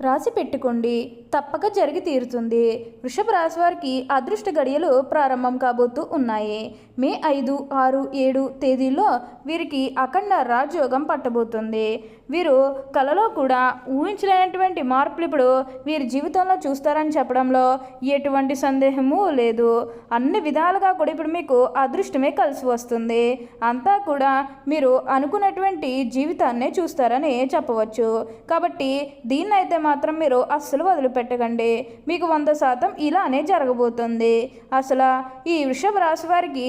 రాసి పెట్టుకోండి. తప్పక జరిగి తీరుతుంది. వృషభ రాశి వారికి అదృష్ట గడియలు ప్రారంభం కాబోతూ ఉన్నాయి. మే ఐదు ఆరు ఏడు తేదీల్లో వీరికి అఖండ రాజయోగం పట్టబోతుంది. వీరు కలలో కూడా ఊహించలేనటువంటి మార్పులు ఇప్పుడు వీరి జీవితంలో చూస్తారని చెప్పడంలో ఎటువంటి సందేహము లేదు. అన్ని విధాలుగా కూడా ఇప్పుడు మీకు అదృష్టమే కలిసి వస్తుంది. అంతా కూడా మీరు అనుకున్నటువంటి జీవితాన్నే చూస్తారని చెప్పవచ్చు. కాబట్టి దీన్నైతే మాత్రం మీరు అస్సలు వదిలిపెట్టకండి. మీకు వంద శాతం ఇలానే జరగబోతుంది. అసలు ఈ వృషభ రాశి వారికి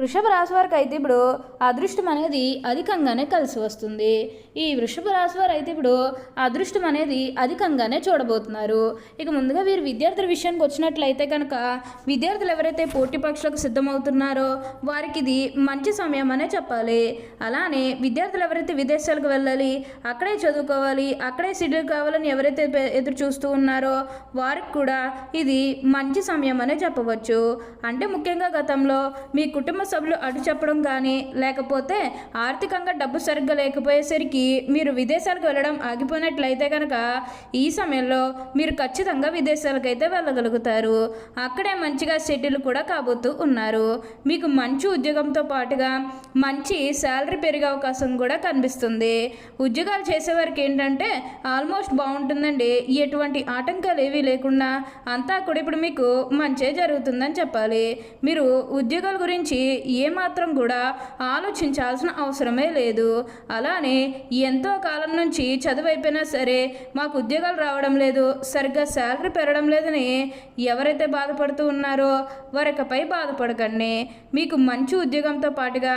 వృషభ రాశి వారికి అయితే ఇప్పుడు అదృష్టం అనేది అధికంగానే కలిసి వస్తుంది. ఈ వృషభ రాశి వారు అయితే ఇప్పుడు అదృష్టం అనేది అధికంగానే చూడబోతున్నారు. ఇక ముందుగా వీరు విద్యార్థుల విషయానికి వచ్చినట్లయితే కనుక విద్యార్థులు ఎవరైతే పోటీ పక్షులకు సిద్ధమవుతున్నారో వారికి ఇది మంచి సమయం అనే చెప్పాలి. అలానే విద్యార్థులు ఎవరైతే విదేశాలకు వెళ్ళాలి అక్కడే చదువుకోవాలి అక్కడే సెటిల్ కావాలని ఎవరైతే ఎదురు చూస్తూ ఉన్నారో వారికి కూడా ఇది మంచి సమయం అనే చెప్పవచ్చు. అంటే ముఖ్యంగా గతంలో మీ కుటుంబ సభ్యులు అటు చెప్పడం కానీ లేకపోతే ఆర్థికంగా డబ్బు సరిగ్గా లేకపోయేసరికి మీరు విదేశాలకు వెళ్ళడం ఆగిపోయినట్లయితే కనుక ఈ సమయంలో మీరు ఖచ్చితంగా విదేశాలకైతే వెళ్ళగలుగుతారు. అక్కడే మంచిగా సెటిల్ కూడా కాబోతూ ఉన్నారు. మీకు మంచి ఉద్యోగంతో పాటుగా మంచి శాలరీ పెరిగే అవకాశం కూడా కనిపిస్తుంది. ఉద్యోగాలు చేసేవారికి ఏంటంటే ఆల్మోస్ట్ బాగుంటుందండి. ఎటువంటి ఆటంకాలు ఏవీ లేకుండా అంతా కూడా ఇప్పుడు మీకు మంచే జరుగుతుందని చెప్పాలి. మీరు ఉద్యోగాల గురించి ఏమాత్రం కూడా ఆలోచించాల్సిన అవసరమే లేదు. అలానే ఎంతో కాలం నుంచి చదువు అయిపోయినా సరే మాకు ఉద్యోగాలు రావడం లేదు. సరిగ్గా శాలరీ పెరగడం లేదని ఎవరైతే బాధపడుతూ ఉన్నారో వారికపై బాధపడకండి. మీకు మంచి ఉద్యోగంతో పాటుగా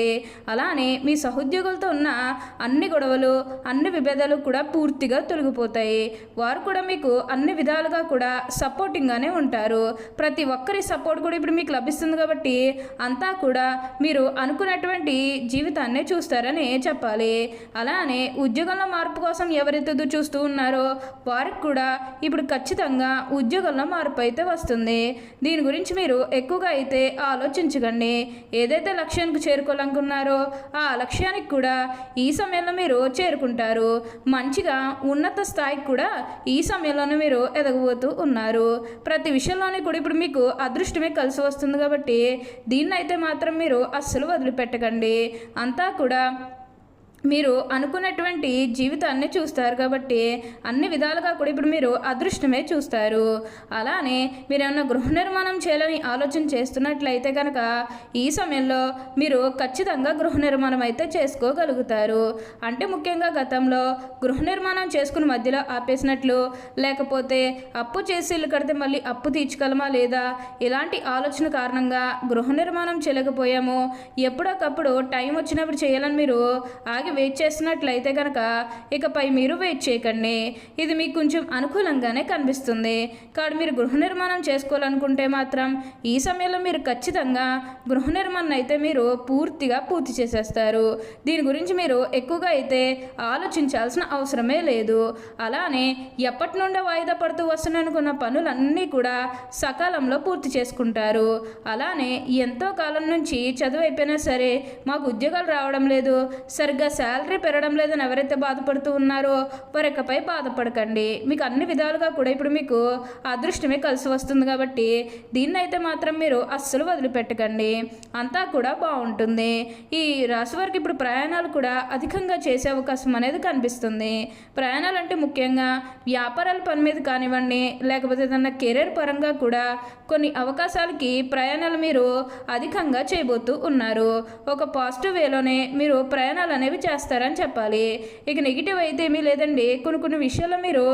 అలానే మీ సహోద్యోగులతో ఉన్న అన్ని గొడవలు అన్ని విభేదాలు కూడా పూర్తిగా తొలగిపోతాయి. వారు కూడా మీకు అన్ని విధాలుగా కూడా సపోర్టింగ్గానే ఉంటారు. ప్రతి ఒక్కరి సపోర్ట్ కూడా ఇప్పుడు మీకు లభిస్తుంది కాబట్టి అంతా కూడా మీరు అనుకున్నటువంటి జీవితాన్నే చూస్తారని చెప్పాలి. అలానే ఉద్యోగంలో మార్పు కోసం ఎవరైతే చూస్తూ ఉన్నారో వారికి కూడా ఇప్పుడు ఖచ్చితంగా ఉద్యోగంలో మార్పు అయితే వస్తుంది. దీని గురించి మీరు ఎక్కువగా అయితే ఆలోచించకండి. ఏదైతే లక్ష్యానికి చేరుకోలేం చేరుకోవాలనుకున్నారో ఆ లక్ష్యానికి కూడా ఈ సమయంలో మీరు చేరుకుంటారు. మంచిగా ఉన్నత స్థాయికి కూడా ఈ సమయంలోనే మీరు ఎదగబోతూ ఉన్నారు. ప్రతి విషయంలోనే కూడా ఇప్పుడు మీకు అదృష్టమే కలిసి వస్తుంది కాబట్టి దీన్నైతే మాత్రం మీరు అస్సలు వదిలిపెట్టకండి. అంతా కూడా మీరు అనుకున్నటువంటి జీవితాన్ని చూస్తారు కాబట్టి అన్ని విధాలుగా కూడా ఇప్పుడు మీరు అదృష్టమే చూస్తారు. అలానే మీరు ఏమైనా గృహ నిర్మాణం చేయాలని ఆలోచన చేస్తున్నట్లయితే కనుక ఈ సమయంలో మీరు ఖచ్చితంగా గృహ నిర్మాణం అయితే చేసుకోగలుగుతారు. అంటే ముఖ్యంగా గతంలో గృహ నిర్మాణం చేసుకుని మధ్యలో ఆపేసినట్లు లేకపోతే అప్పు చేసి ఇల్లు కడితే మళ్ళీ అప్పు తీర్చగలమా లేదా? ఇలాంటి ఆలోచన కారణంగా గృహ నిర్మాణం చేయలేకపోయాము. ఎప్పుడొకప్పుడు టైం వచ్చినప్పుడు చేయాలని మీరు ఆగి అలాగే వెయిట్ చేసినట్లయితే కనుక ఇకపై మీరు వెయిట్ చేయకండి. ఇది మీకు కొంచెం అనుకూలంగానే కనిపిస్తుంది. కాబట్టి మీరు గృహ నిర్మాణం చేసుకోవాలనుకుంటే మాత్రం ఈ సమయంలో మీరు ఖచ్చితంగా గృహ నిర్మాణం అయితే మీరు పూర్తిగా పూర్తి చేసేస్తారు. దీని గురించి మీరు ఎక్కువగా అయితే ఆలోచించాల్సిన అవసరమే లేదు. అలానే ఎప్పటి నుండో వాయిదా పడుతూ వస్తున్ననుకున్న పనులన్నీ కూడా సకాలంలో పూర్తి చేసుకుంటారు. అలానే ఎంతో కాలం నుంచి చదువు అయిపోయినా సరే మాకు ఉద్యోగాలు రావడం లేదు. సరిగ్గా శాలరీ పెరగడం లేదని ఎవరైతే బాధపడుతూ ఉన్నారో వారికపై బాధపడకండి. మీకు అన్ని విధాలుగా కూడా ఇప్పుడు మీకు అదృష్టమే కలిసి వస్తుంది కాబట్టి దీన్ని అయితే మాత్రం మీరు అస్సలు వదిలిపెట్టకండి. అంతా కూడా బాగుంటుంది. ఈ రాశి వారికి ఇప్పుడు ప్రయాణాలు కూడా అధికంగా చేసే అవకాశం అనేది కనిపిస్తుంది. ప్రయాణాలు అంటే ముఖ్యంగా వ్యాపారాల పని మీద కానివ్వండి లేకపోతే ఏదన్నా కెరీర్ పరంగా కూడా కొన్ని అవకాశాలకి ప్రయాణాలు మీరు అధికంగా చేయబోతూ ఉన్నారు. ఒక పాజిటివ్ వేలోనే మీరు ప్రయాణాలు అనేవి చేస్తారని చెప్పాలి. ఇక నెగిటివ్ అయితే ఏమీ లేదండి. కొన్ని కొన్ని విషయాల్లో మీరు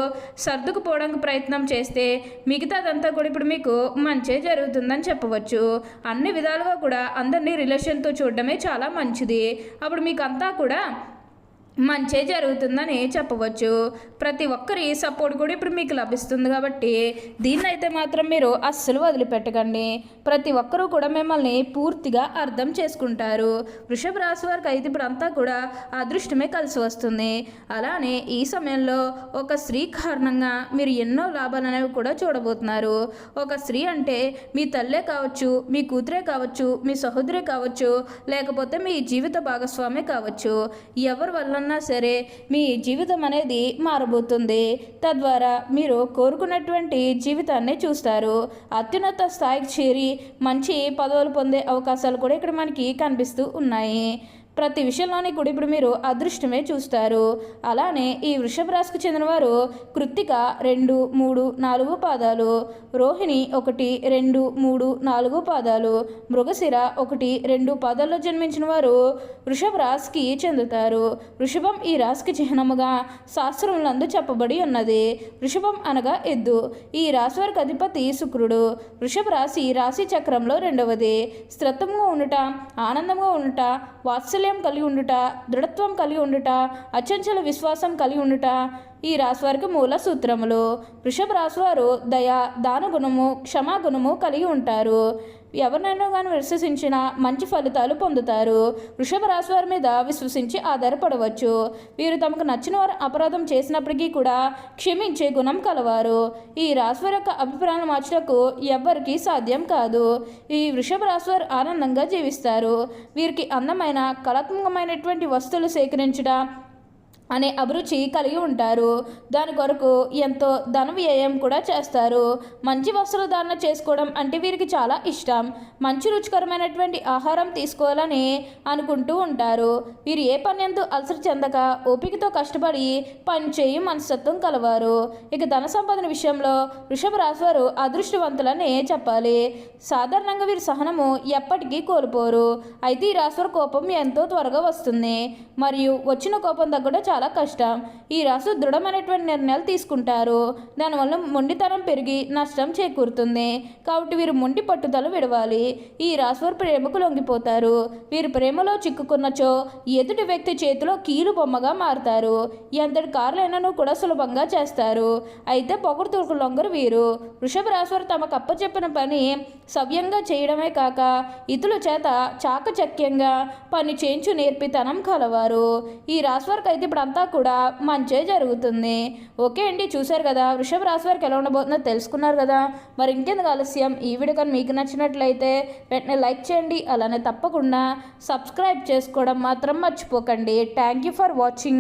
సర్దుకుపోవడానికి ప్రయత్నం చేస్తే మిగతాదంతా కూడా ఇప్పుడు మీకు మంచే జరుగుతుందని చెప్పవచ్చు. అన్ని విధాలుగా కూడా అందరినీ రిలేషన్తో చూడడమే చాలా మంచిది. అప్పుడు మీకు అంతా కూడా మంచే జరుగుతుందని చెప్పవచ్చు. ప్రతి ఒక్కరి సపోర్ట్ కూడా ఇప్పుడు మీకు లభిస్తుంది కాబట్టి దీన్ని అయితే మాత్రం మీరు అస్సలు వదిలిపెట్టకండి. ప్రతి ఒక్కరూ కూడా మిమ్మల్ని పూర్తిగా అర్థం చేసుకుంటారు. వృషభ రాశి వారికి అయితే ఇప్పుడు అంతా కూడా అదృష్టమే కలిసి వస్తుంది. అలానే ఈ సమయంలో ఒక స్త్రీ కారణంగా మీరు ఎన్నో లాభాలు అనేవి కూడా చూడబోతున్నారు. ఒక స్త్రీ అంటే మీ తల్లే కావచ్చు మీ కూతురే కావచ్చు మీ సహోదరే కావచ్చు లేకపోతే మీ జీవిత భాగస్వామే కావచ్చు. ఎవరి ఉన్నా సరే మీ జీవితం అనేది మారబోతుంది. తద్వారా మీరు కోరుకున్నటువంటి జీవితాన్ని చూస్తారు. అత్యున్నత స్థాయికి చేరి మంచి పదవులు పొందే అవకాశాలు కూడా ఇక్కడ మనకి కనిపిస్తూ ఉన్నాయి. ప్రతి విషయంలోని కూడా ఇప్పుడు మీరు అదృష్టమే చూస్తారు. అలానే ఈ వృషభ రాశికి చెందినవారు కృత్తిక రెండు మూడు నాలుగు పాదాలు రోహిణి ఒకటి రెండు మూడు నాలుగు పాదాలు మృగశిర ఒకటి రెండు పాదాల్లో జన్మించిన వారు వృషభ రాశికి చెందుతారు. వృషభం ఈ రాశికి చిహ్నముగా శాస్త్రములందు చెప్పబడి ఉన్నది. వృషభం అనగా ఎద్దు. ఈ రాశి వారికి అధిపతి శుక్రుడు. వృషభ రాశి రాశి చక్రంలో రెండవది. స్థిరత్వంగా ఉండుట ఆనందంగా ఉండుట వాత్సల్య కలిగి ఉండుట దృఢత్వం కలిగి ఉండుట అచంచల విశ్వాసం కలిగి ఉండుట ఈ రాశివారికి మూల సూత్రములు. వృషభ రాశివారు దయ దానగుణము క్షమాగుణము కలిగి ఉంటారు. ఎవరినైనా కానీ విశ్వసించిన మంచి ఫలితాలు పొందుతారు. వృషభ రాశి వారి మీద విశ్వసించి ఆధారపడవచ్చు. వీరు తమకు నచ్చిన వారు అపరాధం చేసినప్పటికీ కూడా క్షమించే గుణం కలవారు. ఈ రాశి వారి యొక్క అభిప్రాయం మార్చటకు ఎవ్వరికీ సాధ్యం కాదు. ఈ వృషభ రాశి వారు ఆనందంగా జీవిస్తారు. వీరికి అందమైన కళాత్మకమైనటువంటి వస్తువులు సేకరించడం అనే అభిరుచి కలిగి ఉంటారు. దాని కొరకు ఎంతో ధన వ్యయం కూడా చేస్తారు. మంచి వస్త్రధారణ చేసుకోవడం అంటే వీరికి చాలా ఇష్టం. మంచి రుచికరమైనటువంటి ఆహారం తీసుకోవాలని అనుకుంటూ ఉంటారు. వీరు ఏ పని ఎందు అలసట చెందక ఓపికతో కష్టపడి పనిచేయి మనస్తత్వం కలవారు. ఇక ధన సంపాదన విషయంలో వృషభ రాశి వారు అదృష్టవంతులని చెప్పాలి. సాధారణంగా వీరి సహనము ఎప్పటికీ కోల్పోరు. అయితే ఈ రాశి కోపం ఎంతో త్వరగా వస్తుంది. మరియు వచ్చిన కోపం తగ్గడం చాలా చాలా కష్టం. ఈ రాసు దృఢమైనటువంటి నిర్ణయాలు తీసుకుంటారు. దానివల్ల మొండితనం పెరిగి నష్టం చేకూరుతుంది. కాబట్టి వీరు మొండి పట్టుదల విడవాలి. ఈ రాశివారు ప్రేమకు లొంగిపోతారు. వీరు ప్రేమలో చిక్కుకున్నచో ఎదుటి వ్యక్తి చేతిలో కీలు బొమ్మగా మారుతారు. ఎంతటి కార్లైనను కూడా సులభంగా చేస్తారు. అయితే పొగడుతులకు లొంగరు వీరు. వృషభ రాశివారు తమకు అప్పచెప్పిన పని సవ్యంగా చేయడమే కాక ఇతరుల చేత చాకచక్యంగా పని చేయించు నేర్పితనం కలవారు. ఈ రాశివారికి అయితే ఇప్పుడు అంతా కూడా మంచే జరుగుతుంది. ఓకే అండి చూశారు కదా వృషభ రాశి వారికి ఎలా ఉండబోతుందో తెలుసుకున్నారు కదా. మరి ఇంకెందుకు ఆలస్యం? ఈ వీడియో కానీ మీకు నచ్చినట్లయితే వెంటనే లైక్ చేయండి అలానే తప్పకుండా సబ్స్క్రైబ్ చేసుకోవడం మాత్రం మర్చిపోకండి. Thank you for watching